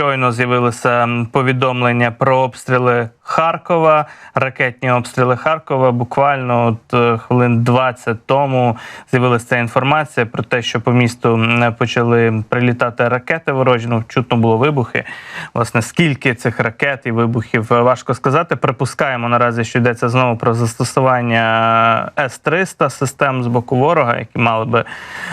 щойно з'явилися повідомлення про обстріли Харкова, ракетні обстріли Харкова. Буквально от е, хвилин 20 тому з'явилася ця інформація про те, що по місту почали прилітати ракети ворожі. Ну, чутно було вибухи. Власне, скільки цих ракет і вибухів е, важко сказати. Припускаємо наразі, що йдеться знову про застосування С-300 систем з боку ворога, які мали би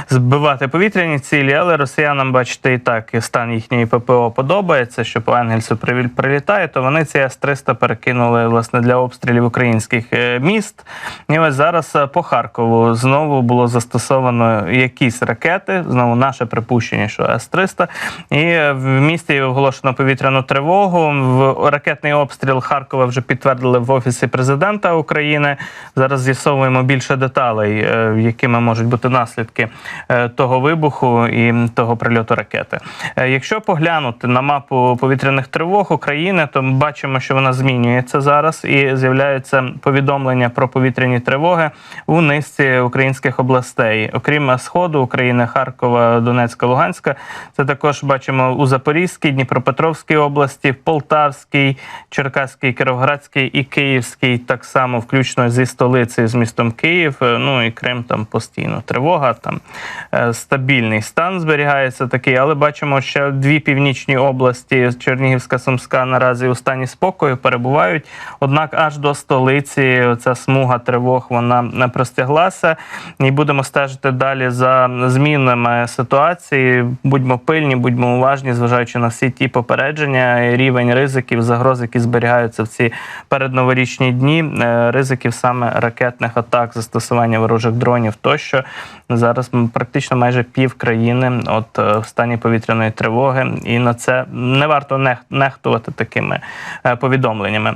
збивати повітряні цілі, але росіянам, бачите, і так стан їхньої ППО подобається, що по привіль- прилітає, то вони ці С-300 перекинули власне для обстрілів українських е, міст. І ось зараз е, по Харкову знову було застосовано якісь ракети. Знову наше припущення, що С-300. І е, в місті оголошено повітряну тривогу. В ракетний обстріл Харкова вже підтвердили в офісі президента України. Зараз з'ясовуємо більше деталей, якими можуть бути наслідки того вибуху і того прильоту ракети. Якщо поглянути на мапу повітряних тривог України, то ми бачимо, що вона змінюється зараз і з'являються повідомлення про повітряні тривоги у низці українських областей, окрім сходу України, Харкова, Донецька, Луганська. Це також бачимо у Запорізькій, Дніпропетровській області, Полтавській, Черкаській, Кіровоградській і Київській, так само включно зі столицею з містом Київ. Ну і Крим там постійно тривога. Там е, стабільний стан зберігається такий, але бачимо, що дві північні області Чернігівська, Сумська наразі у стані спокою перебувають. Однак аж до столиці ця смуга тривог вона не простяглася. І будемо стежити далі за змінами ситуації. Будьмо пильні, будьмо уважні, зважаючи на всі ті попередження, рівень ризиків, загроз, які зберігаються в ці передноворічні дні. е, Ризиків саме ракетних атак, застосування ворожих дронів тощо зараз практично майже пів країни от е, в стані повітряної тривоги, і на це не варто нехтувати такими е, повідомленнями.